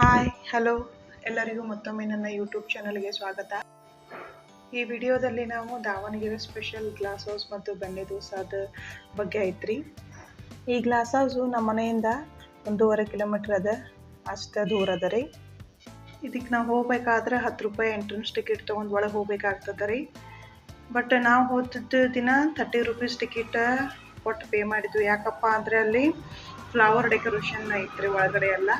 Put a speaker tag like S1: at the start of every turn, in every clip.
S1: Hi hello ಎಲ್ಲರಿಗೂ ಮತ್ತೊಮ್ಮೆ ನನ್ನ ಯೂಟ್ಯೂಬ್ ಚಾನಲ್ಗೆ ಸ್ವಾಗತ. ಈ ವಿಡಿಯೋದಲ್ಲಿ ನಾವು ದಾವಣಗೆರೆ ಸ್ಪೆಷಲ್ ಗ್ಲಾಸ್ ಹೌಸ್ ಮತ್ತು ಬೆಣ್ಣೆ ದೋಸಾದ ಬಗ್ಗೆ ಐತ್ರಿ. ಈ ಗ್ಲಾಸ್ ಹೌಸು ನಮ್ಮ ಮನೆಯಿಂದ ಒಂದೂವರೆ ಕಿಲೋಮೀಟ್ರ್ ಅದ, ಅಷ್ಟು ದೂರ ಅದ ರೀ. ಇದಕ್ಕೆ ನಾವು ಹೋಗ್ಬೇಕಾದ್ರೆ ಹತ್ತು ರೂಪಾಯಿ ಎಂಟ್ರೆನ್ಸ್ ಟಿಕೆಟ್ ತೊಗೊಂಡು ಒಳಗೆ ಹೋಗ್ಬೇಕಾಗ್ತದೆ ರೀ. ಬಟ್ ನಾವು ಹೋದ ದಿನ ಥರ್ಟಿ ರುಪೀಸ್ ಟಿಕೆಟ್ ಕೊಟ್ಟು ಪೇ ಮಾಡಿದ್ವಿ. ಯಾಕಪ್ಪ ಅಂದರೆ ಅಲ್ಲಿ ಫ್ಲವರ್ ಡೆಕೋರೇಷನ್ ಐತ್ರಿ ಒಳಗಡೆ ಎಲ್ಲ.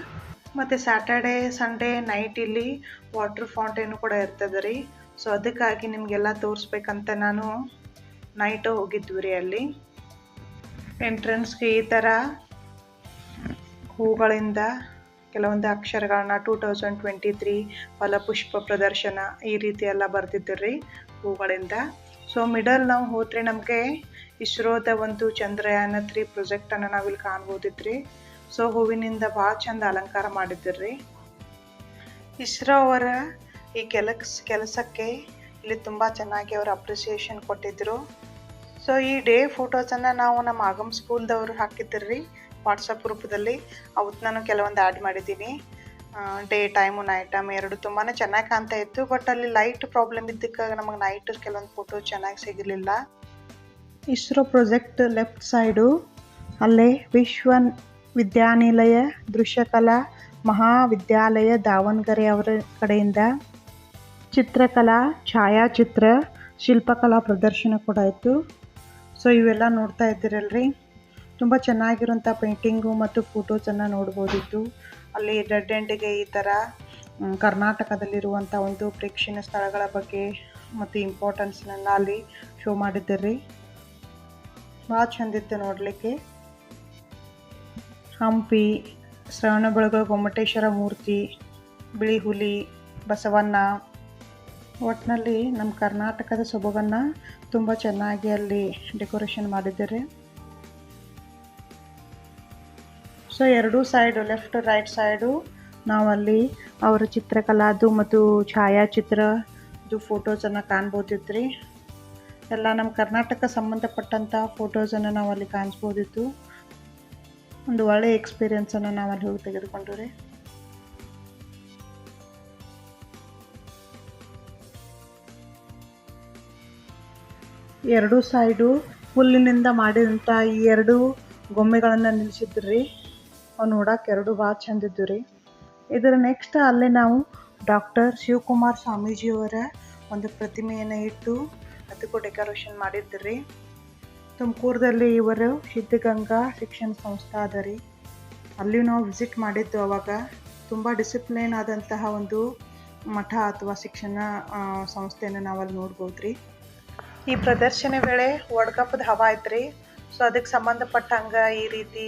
S1: ಮತ್ತು ಸ್ಯಾಟರ್ಡೇ ಸಂಡೇ ನೈಟ್ ಇಲ್ಲಿ ವಾಟರ್ ಫೌಂಟೇನು ಕೂಡ ಇರ್ತದೆ ರೀ ಸೊ ಅದಕ್ಕಾಗಿ ನಿಮಗೆಲ್ಲ ತೋರಿಸ್ಬೇಕಂತ ನಾನು ನೈಟ್ ಹೋಗಿದ್ವಿ ರೀ ಅಲ್ಲಿ ಎಂಟ್ರೆನ್ಸ್ಗೆ ಈ ಥರ ಹೂಗಳಿಂದ ಕೆಲವೊಂದು ಅಕ್ಷರಗಳನ್ನ ಟೂ ತೌಸಂಡ್ ಟ್ವೆಂಟಿ ತ್ರೀ ಫಲಪುಷ್ಪ ಪ್ರದರ್ಶನ ಈ ರೀತಿ ಎಲ್ಲ ಬರ್ತಿದ್ರಿ ಹೂಗಳಿಂದ. ಸೊ ಮಿಡಲ್ ನಾವು ಹೋದ್ರೆ ನಮಗೆ ಇಸ್ರೋದ ಒಂದು ಚಂದ್ರಯಾನ ತ್ರೀ ಪ್ರಾಜೆಕ್ಟನ್ನು ನಾವಿಲ್ಲಿ ಕಾಣ್ಬೋದಿದ್ರಿ ಸೊ ಹೂವಿನಿಂದ ಭಾಳ ಚಂದ ಅಲಂಕಾರ ಮಾಡಿದ್ರಿ ಇಸ್ರೋ ಅವರ ಈ ಕೆಲಸ ಕೆಲಸಕ್ಕೆ ಇಲ್ಲಿ ತುಂಬ ಚೆನ್ನಾಗಿ ಅವರು ಅಪ್ರಿಸಿಯೇಷನ್ ಕೊಟ್ಟಿದ್ದರು ಸೊ ಈ ಡೇ ಫೋಟೋಸನ್ನು ನಾವು ನಮ್ಮ ಆಗಮ್ ಸ್ಕೂಲ್ದವರು ಹಾಕಿದ್ರಿ ವಾಟ್ಸಪ್ ಗ್ರೂಪದಲ್ಲಿ ಅವತ್ತು ನಾನು ಕೆಲವೊಂದು ಆ್ಯಡ್ ಮಾಡಿದ್ದೀನಿ. ಡೇ ಟೈಮು ನೈಟ್ ಟೈಮ್ ಎರಡು ತುಂಬಾ ಚೆನ್ನಾಗಿ ಕಾಣ್ತಾ ಇತ್ತು. ಬಟ್ ಅಲ್ಲಿ ಲೈಟ್ ಪ್ರಾಬ್ಲಮ್ ಇದ್ದಕ್ಕೆ ನಮಗೆ ನೈಟ್ ಕೆಲವೊಂದು ಫೋಟೋ ಚೆನ್ನಾಗಿ ಸಿಗಲಿಲ್ಲ. ಇಸ್ರೋ ಪ್ರಾಜೆಕ್ಟ್ ಲೆಫ್ಟ್ ಸೈಡು ಅಲ್ಲೇ ವಿಶ್ವ ವಿದ್ಯಾನಿಲಯ, ದೃಶ್ಯಕಲಾ, ಮಹಾವಿದ್ಯಾಲಯ ದಾವಣಗೆರೆ ಅವರ ಕಡೆಯಿಂದ ಚಿತ್ರಕಲಾ, ಛಾಯಾಚಿತ್ರ, ಶಿಲ್ಪಕಲಾ ಪ್ರದರ್ಶನ ಕೂಡ ಇತ್ತು ಸೊ ಇವೆಲ್ಲ ನೋಡ್ತಾ ಇದ್ದೀರಲ್ರಿ. ತುಂಬ ಚೆನ್ನಾಗಿರೋಂಥ ಪೇಂಟಿಂಗು ಮತ್ತು ಫೋಟೋಸನ್ನು ನೋಡ್ಬೋದಿತ್ತು. ಅಲ್ಲಿ ಡೆಡ್ ಎಂಡಿಗೆ ಈ ಥರ ಕರ್ನಾಟಕದಲ್ಲಿರುವಂಥ ಒಂದು ಪ್ರೇಕ್ಷಣೀಯ ಸ್ಥಳಗಳ ಬಗ್ಗೆ ಮತ್ತು ಇಂಪಾರ್ಟೆನ್ಸ್ನೆಲ್ಲ ಅಲ್ಲಿ ಶೋ ಮಾಡಿದ್ದೀರಿ. ಭಾಳ ಚಂದಿತ್ತು ನೋಡಲಿಕ್ಕೆ. ಹಂಪಿ ಶ್ರವಣಬೆಳಗೊಳ ಗೊಮ್ಮಟೇಶ್ವರ ಮೂರ್ತಿ ಬಿಳಿ ಹುಲಿ ಬಸವಣ್ಣ. ಒಟ್ಟಿನಲ್ಲಿ ನಮ್ಮ ಕರ್ನಾಟಕದ ಸೊಬಗನ್ನು ತುಂಬ ಚೆನ್ನಾಗಿ ಅಲ್ಲಿ ಡೆಕೋರೇಷನ್ ಮಾಡಿದ್ದಾರೆ. ಸೊ ಎರಡೂ ಸೈಡು ಲೆಫ್ಟ್ ರೈಟ್ ಸೈಡು ನಾವಲ್ಲಿ ಅವರ ಚಿತ್ರಕಲಾದು ಮತ್ತು ಛಾಯಾಚಿತ್ರದು ಫೋಟೋಸನ್ನು ಕಾಣ್ಬೋದಿತ್ತು ಎಲ್ಲ ನಮ್ಮ ಕರ್ನಾಟಕ ಸಂಬಂಧಪಟ್ಟಂಥ ಫೋಟೋಸನ್ನು ಅಲ್ಲಿ ಕಾಣಿಸ್ಬೋದಿತ್ತು. ಒಂದು ಒಳ್ಳೆಯ ಎಕ್ಸ್ಪೀರಿಯೆನ್ಸನ್ನು ನಾವು ಅಲ್ಲಿ ಹೋಗಿ ತೆಗೆದುಕೊಂಡು ರೀ ಎರಡೂ ಸೈಡು ಹುಲ್ಲಿನಿಂದ ಮಾಡಿದಂಥ ಈ ಎರಡು ಗೊಂಬೆಗಳನ್ನು ನಿಲ್ಲಿಸಿದ್ರಿ. ಅವು ನೋಡೋಕೆ ಎರಡು ಭಾಳ ಚಂದ ಇದ್ದು ರೀ. ಇದರ ನೆಕ್ಸ್ಟ್ ಅಲ್ಲೇ ನಾವು ಡಾಕ್ಟರ್ ಶಿವಕುಮಾರ್ ಸ್ವಾಮೀಜಿಯವರ ಒಂದು ಪ್ರತಿಮೆಯನ್ನು ಇಟ್ಟು ಅದಕ್ಕೂ ಡೆಕೋರೇಷನ್ ಮಾಡಿದ್ರಿ. ತುಮಕೂರದಲ್ಲಿ ಇವರು ಸಿದ್ಧಗಂಗಾ ಶಿಕ್ಷಣ ಸಂಸ್ಥೆ ಅದ ರೀ ಅಲ್ಲಿ ನಾವು ವಿಸಿಟ್ ಮಾಡಿದ್ದು ಅವಾಗ ತುಂಬ ಡಿಸಿಪ್ಲಿನ್ ಆದಂತಹ ಒಂದು ಮಠ ಅಥವಾ ಶಿಕ್ಷಣ ಸಂಸ್ಥೆಯನ್ನು ನಾವು ಅಲ್ಲಿ ನೋಡ್ಬೋದು ರೀ ಈ ಪ್ರದರ್ಶನ ವೇಳೆ ವರ್ಲ್ಡ್ ಕಪ್ದು ಹವಾ ರೀ ಸೊ ಅದಕ್ಕೆ ಸಂಬಂಧಪಟ್ಟಂಗೆ ಈ ರೀತಿ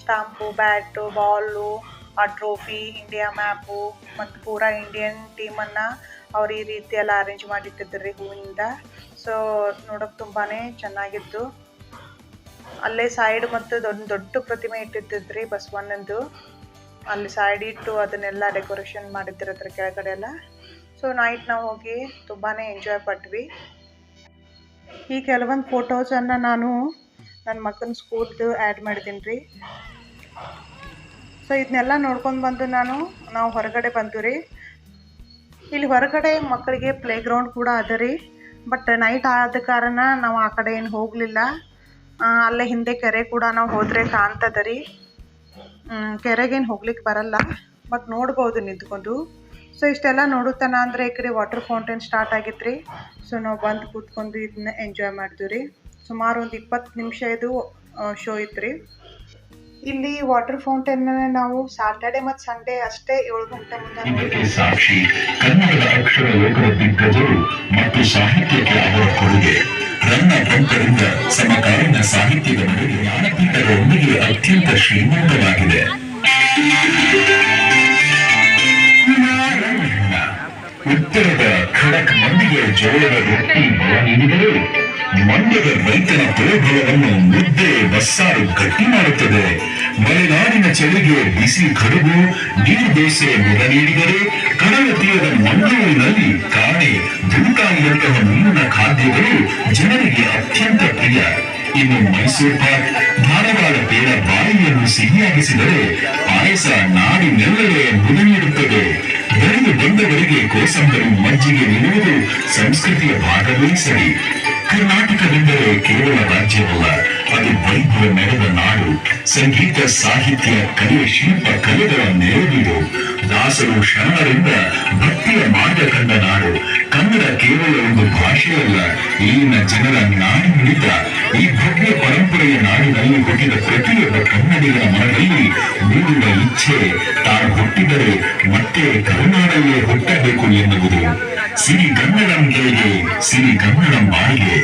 S1: ಸ್ಟಾಂಪು, ಬ್ಯಾಟು, ಬಾಲು, ಆ ಟ್ರೋಫಿ ಇಂಡಿಯಾ ಮ್ಯಾಪು ಮತ್ತು ಪೂರಾ ಇಂಡಿಯನ್ ಟೀಮನ್ನು ಅವ್ರು ಈ ರೀತಿಯೆಲ್ಲ ಅರೇಂಜ್ ರೀ ಹೂವಿನಿಂದ ಸೊ ನೋಡೋಕೆ ತುಂಬಾ ಚೆನ್ನಾಗಿತ್ತು. ಅಲ್ಲೇ ಸೈಡ್ ಮತ್ತು ದೊಡ್ಡ ದೊಡ್ಡ ಪ್ರತಿಮೆ ಇಟ್ಟಿರ್ತಿದ್ರಿ ಬಸವಣ್ಣಂದು ಅಲ್ಲಿ ಸೈಡ್ ಇಟ್ಟು ಅದನ್ನೆಲ್ಲ ಡೆಕೋರೇಷನ್ ಮಾಡಿದ್ರು ಅದ್ರ ಕೆಳಗಡೆ ಎಲ್ಲ. ಸೊ ನೈಟ್ ನಾವು ಹೋಗಿ ತುಂಬಾ ಎಂಜಾಯ್ ಪಟ್ವಿ. ಈ ಕೆಲವೊಂದು ಫೋಟೋಸನ್ನು ನಾನು ನನ್ನ ಮಕ್ಕನ ಸ್ಕೂಲ್ದು ಆ್ಯಡ್ ಮಾಡಿದ್ದೀನಿ ರೀ ಸೊ ಇದನ್ನೆಲ್ಲ ನೋಡ್ಕೊಂಡು ಬಂದು ನಾನು, ನಾವು ಹೊರಗಡೆ ಬಂತು ರೀ ಇಲ್ಲಿ ಹೊರಗಡೆ ಮಕ್ಕಳಿಗೆ ಪ್ಲೇ ಗ್ರೌಂಡ್ ಕೂಡ ಅದ ರೀ. ಬಟ್ ನೈಟ್ ಆದ ಕಾರಣ ನಾವು ಆ ಕಡೆ ಏನು ಹೋಗಲಿಲ್ಲ. ಅಲ್ಲೇ ಹಿಂದೆ ಕೆರೆ ಕೂಡ ನಾವು ಹೋದರೆ ಕಾಣ್ತದ ರೀ. ಕೆರೆಗೇನು ಹೋಗ್ಲಿಕ್ಕೆ ಬರಲ್ಲ ಬಟ್ ನೋಡ್ಬೋದು ನಿಂತ್ಕೊಂಡು. ಸೊ ಇಷ್ಟೆಲ್ಲ ನೋಡುತ್ತಾನ ಅಂದರೆ ಈ ಕಡೆ ವಾಟರ್ ಫೌಂಟೇನ್ ಸ್ಟಾರ್ಟ್ ಆಗಿತ್ತು ರೀ. ಸೊ ನಾವು ಬಂದು ಕೂತ್ಕೊಂಡು ಇದನ್ನ ಎಂಜಾಯ್ ಮಾಡಿದ್ವಿ ರೀ. ಸುಮಾರು ಒಂದು ಇಪ್ಪತ್ತು ನಿಮಿಷ ಇದು ಶೋ ಇತ್ತು ರೀ. ಇಲ್ಲಿ ವಾಟರ್ ಫೌಂಟೇನ್ ನಾವು ಸಾಟರ್ಡೆ ಮತ್ತು ಸಂಡೇ ಅಷ್ಟೇ ಏಳು ಗಂಟೆ ಮುಂದೆ
S2: ಸಾಕ್ಷಿ ಕನ್ನಡದ ಅಕ್ಷರ ಲೋಕದ ದಿಗ್ಗಜರು ಮತ್ತು ಸಾಹಿತ್ಯಕ್ಕೆ ಅವರ ಕೊಡುಗೆ. ರನ್ನ ಭಕ್ತರಿಂದ ಸಮಕಾಲೀನ ಸಾಹಿತ್ಯದ ನಡುವೆ ಜ್ಞಾನಪೀಠದ ಒಮ್ಮಿಗೆ ಅತ್ಯಂತ ಶ್ರೀಮಂತವಾಗಿದೆ. ಉತ್ತರದ ಖಡಕ್ ಮಂಡಿಯ ಜೋಳದ ರೊಟ್ಟಿ ಬಲ ನೀಡಿದರೆ ಮಂಡ್ಯದ ರೈತನ ಪ್ರೋಭವವನ್ನು ಮುದ್ದೆ ಬಸ್ಸಾರು ಗಟ್ಟಿ ಮಾಡುತ್ತದೆ ಮಲೆನಾಡಿನ ಚಳಿಗೆ ಬಿಸಿ ಕಡುಬು ನೀರು ದೋಸೆ ಮುದ ನೀಡಿದರೆ ಕಡಲ ತೀರದ ಮಂಗಳೂರಿನಲ್ಲಿ ಜನರಿಗೆ ಅತ್ಯಂತ ಪ್ರಿಯ. ಇನ್ನು ಮೈಸೂರು ಪಾಕ್ ಧಾರವಾಡ ಬೇಡ ಬಾಯಿಯನ್ನು ಸಿಹಿಯಾಗಿಸಿದರೆ ಪಾಯಸ ನಾಡಿನೆಲ್ಲಡೆ ಮುದ ನೀಡುತ್ತದೆ. ಬೆಳೆದು ಬಂದವರಿಗೆ ಕೋಸಂಬರಿ ಮಜ್ಜಿಗೆ ನೀಡುವುದು ಸಂಸ್ಕೃತಿಯ ಭಾಗವೇ ಸರಿ. ಕರ್ನಾಟಕವೆಂದರೆ ಕೇವಲ ರಾಜ್ಯವಲ್ಲ. ಅದು ವೈಭವ ಮೆರೆದ ನಾಡು. ಸಂಗೀತ ಸಾಹಿತ್ಯ ಕಲೆ ಶಿಲ್ಪ ಕಲೆಗಳ ನೆರವೀಡು. ದಾಸರು ಶರಣರಿಂದ ಭಕ್ತಿಯ ಮಾರ್ಗ ಕಂಡ ನಾಡು. ಕನ್ನಡ ಕೇವಲ ಒಂದು ಭಾಷೆಯಲ್ಲ, ಇಲ್ಲಿನ ಜನರ ನಾಡಿ ನುಡಿತ. ಈ ಭವ್ಯ ಪರಂಪರೆಯ ನಾಡಿನಲ್ಲಿ ಹುಟ್ಟಿದ ಪ್ರತಿಯೊಬ್ಬ ಕನ್ನಡಿಗರ ಮನದಲ್ಲಿ ಮೂಡುವ ಇಚ್ಛೆ, ತಾನು ಹುಟ್ಟಿದರೆ ಮತ್ತೆ ಕರುನಾಡಲ್ಲೇ ಹುಟ್ಟಬೇಕು ಎನ್ನುವುದು. ಸಿರಿ ಕನ್ನಡಂ ಗೆಳೆಗೆ ಸಿರಿ ಕನ್ನಡಂ ಬಾಳಿಗೆ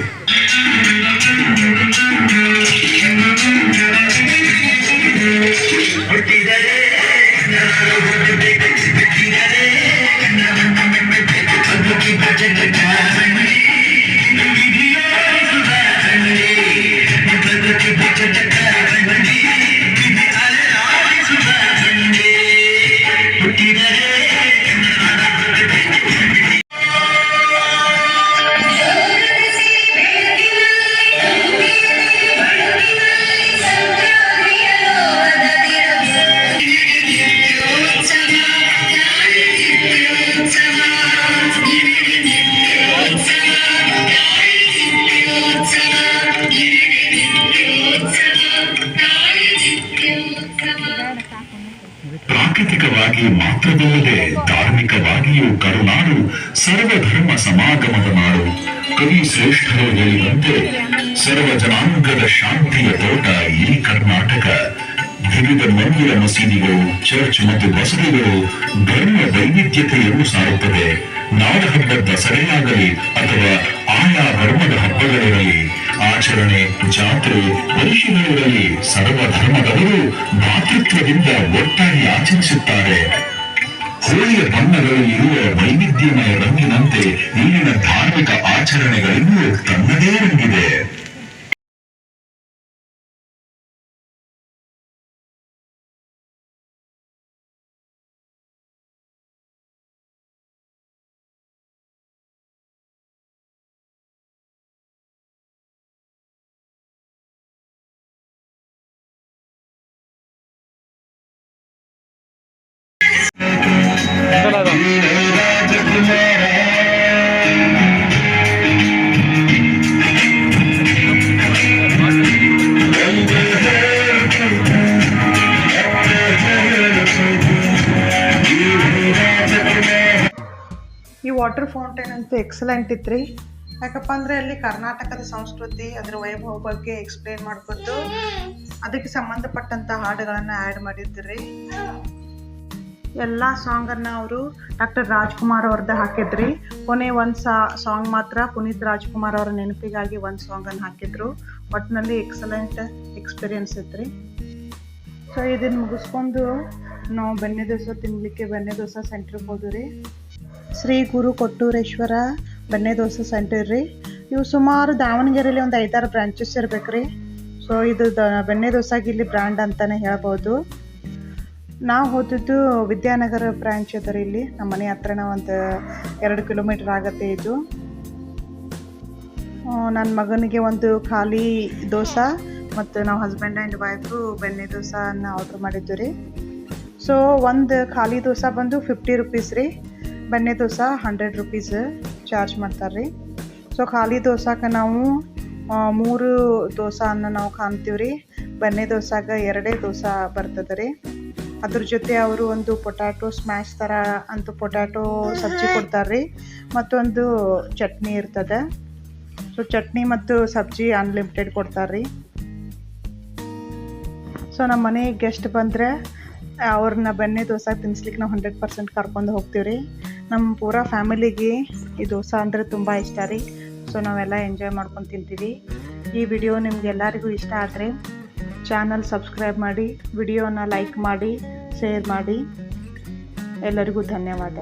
S2: ಮಾತ್ರವಲ್ಲದೆ ಧಾರ್ಮಿಕವಾಗಿಯೂ ಕರುನಾಡು ಸರ್ವಧರ್ಮ ಸಮಾಗಮದ ನಾಡು ಕವಿ ಶ್ರೇಷ್ಠರು ಹೇಳಿದಂತೆ ಸರ್ವ ಜನಾಂಗದ ಶಾಂತಿಯ ತೋಟ ಈ ಕರ್ನಾಟಕ. ವಿವಿಧ ಮಂದಿರ ಮಸೀದಿಗಳು, ಚರ್ಚ್ ಮತ್ತು ಬಸದಿಗಳು ಧರ್ಮ ವೈವಿಧ್ಯತೆಯನ್ನು ಸಾರುತ್ತದೆ ನಾಡಹಬ್ಬ ದಸರೆಯಾಗಲಿ ಅಥವಾ ಆಯಾ ಧರ್ಮದ ಹಬ್ಬಗಳಿರಲಿ, ಆಚರಣೆ, ಜಾತ್ರೆ ಪರಿಶೀಲನೆಗಳಲ್ಲಿ ಸರ್ವ ಧರ್ಮದವರು ಭಾತೃತ್ವದಿಂದ ಒಟ್ಟಾಗಿ ಆಚರಿಸುತ್ತಾರೆ. ಹೋಳಿಯ ಬಣ್ಣಗಳು ಇರುವ ವೈವಿಧ್ಯಮಯ ರಂಗಿನಂತೆ ಇಲ್ಲಿನ ಧಾರ್ಮಿಕ ಆಚರಣೆಗಳಿಗೂ ತನ್ನದೇ ರಂಗಿದೆ.
S1: ವಾಟರ್ ಫೌಂಟೇನ್ ಅಂತೂ ಎಕ್ಸಲೆಂಟ್ ಇತ್ತು ಯಾಕಪ್ಪ ಅಂದರೆ ಅಲ್ಲಿ ಕರ್ನಾಟಕದ ಸಂಸ್ಕೃತಿ, ಅದರ ವೈಭವ ಬಗ್ಗೆ ಎಕ್ಸ್ಪ್ಲೇನ್ ಮಾಡಿಕೊಟ್ಟು ಅದಕ್ಕೆ ಸಂಬಂಧಪಟ್ಟಂಥ ಹಾಡುಗಳನ್ನು ಆ್ಯಡ್ ಮಾಡಿದ್ರಿ. ಎಲ್ಲ ಸಾಂಗನ್ನು ಅವರು ಡಾಕ್ಟರ್ ರಾಜ್ಕುಮಾರ್ ಅವ್ರದ್ದು ಹಾಕಿದ್ರಿ. ಕೊನೆ ಒಂದು ಸಾ ಸಾಂಗ್ ಮಾತ್ರ ಪುನೀತ್ ರಾಜ್ಕುಮಾರ್ ಅವರ ನೆನಪಿಗಾಗಿ ಒಂದು ಸಾಂಗನ್ನು ಹಾಕಿದ್ರು. ಒಟ್ಟಿನಲ್ಲಿ ಎಕ್ಸಲೆಂಟ್ ಎಕ್ಸ್ಪೀರಿಯನ್ಸ್ ಇತ್ತು ಸೊ ಇದನ್ನು ಮುಗಿಸ್ಕೊಂಡು ನಾವು ಬೆಣ್ಣೆ ದೋಸೆ ತಿನ್ನಲಿಕ್ಕೆ ಬೆಣ್ಣೆ ದೋಸೆ ಸೆಂಟ್ರಿಗೆ ಹೋದ್ವಿ ಶ್ರೀ ಗುರು ಕೊಟ್ಟೂರೇಶ್ವರ ಬೆಣ್ಣೆ ದೋಸೆ ಸೆಂಟರ್ ರೀ. ಇವು ಸುಮಾರು ದಾವಣಗೆರೆಯಲ್ಲಿ ಒಂದು ಐದಾರು ಬ್ರಾಂಚಸ್ ರೀ ಸೊ ಇದು ದ ಬೆಣ್ಣೆ ದೋಸಾಗಿ ಇಲ್ಲಿ ಬ್ರ್ಯಾಂಡ್ ಅಂತಲೇ ಹೇಳ್ಬೋದು. ನಾವು ಹೋದದ್ದು ವಿದ್ಯಾನಗರ ಬ್ರ್ಯಾಂಚ್ ಅದ ರೀ ಇಲ್ಲಿ. ನಮ್ಮ ಮನೆ ಹತ್ರನ ಒಂದು ಎರಡು ಕಿಲೋಮೀಟರ್ ಆಗತ್ತೆ ಇದು. ನನ್ನ ಮಗನಿಗೆ ಒಂದು ಖಾಲಿ ದೋಸೆ ಮತ್ತು ನಾವು ಹಸ್ಬೆಂಡ್ ಆ್ಯಂಡ್ ವೈಫು ಬೆಣ್ಣೆ ದೋಸೆನ ಆರ್ಡ್ರ್ ಮಾಡಿದ್ದು ರೀ. ಸೊ ಒಂದು ಖಾಲಿ ದೋಸೆ ಬಂದು ಫಿಫ್ಟಿ ರುಪೀಸ್ ರೀ. ಬೆಣ್ಣೆ ದೋಸೆ ಹಂಡ್ರೆಡ್ ರುಪೀಸ್ ಚಾರ್ಜ್ ಮಾಡ್ತಾರೆ ರೀ ಸೊ ಖಾಲಿ ದೋಸಾಕ ನಾವು ಮೂರು ದೋಸೆನ ನಾವು ಕಾಣ್ತೀವಿ ರೀ ಬೆಣ್ಣೆ ದೋಸಾಗ ಎರಡೇ ದೋಸೆ ಬರ್ತದೆ ರೀ ಅದ್ರ ಜೊತೆ ಅವರು ಒಂದು ಪೊಟ್ಯಾಟೊ ಸ್ಮ್ಯಾಶ್ ಥರ ಅಂತ ಪೊಟ್ಯಾಟೊ ಸಬ್ಜಿ ಕೊಡ್ತಾರೆ ರೀ ಮತ್ತೊಂದು ಚಟ್ನಿ ಇರ್ತದೆ. ಸೊ ಚಟ್ನಿ ಮತ್ತು ಸಬ್ಜಿ ಅನ್ಲಿಮಿಟೆಡ್ ಕೊಡ್ತಾರೆ ರೀ ಸೊ ನಮ್ಮ ಮನೆಗೆ ಗೆಸ್ಟ್ ಬಂದರೆ ಅವ್ರನ್ನ ಬೆಣ್ಣೆ ದೋಸೆ ತಿನ್ಸ್ಲಿಕ್ಕೆ ನಾವು ಹಂಡ್ರೆಡ್ ಪರ್ಸೆಂಟ್ ಕರ್ಕೊಂಡು ಹೋಗ್ತೀವಿ ರೀ ನಮ್ಮ ಪೂರ ಫ್ಯಾಮಿಲಿಗೆ ಈ ದೋಸೆ ಅಂದರೆ ತುಂಬ ಇಷ್ಟ ರೀ. ಸೊ ನಾವೆಲ್ಲ ಎಂಜಾಯ್ ಮಾಡ್ಕೊಂಡು ತಿಂತೀವಿ. ಈ ವಿಡಿಯೋ ನಿಮ್ಗೆಲ್ಲರಿಗೂ ಇಷ್ಟ ಆದರೆ ಚಾನಲ್ ಸಬ್ಸ್ಕ್ರೈಬ್ ಮಾಡಿ, ವಿಡಿಯೋನ ಲೈಕ್ ಮಾಡಿ ಶೇರ್ ಮಾಡಿ. ಎಲ್ಲರಿಗೂ ಧನ್ಯವಾದ.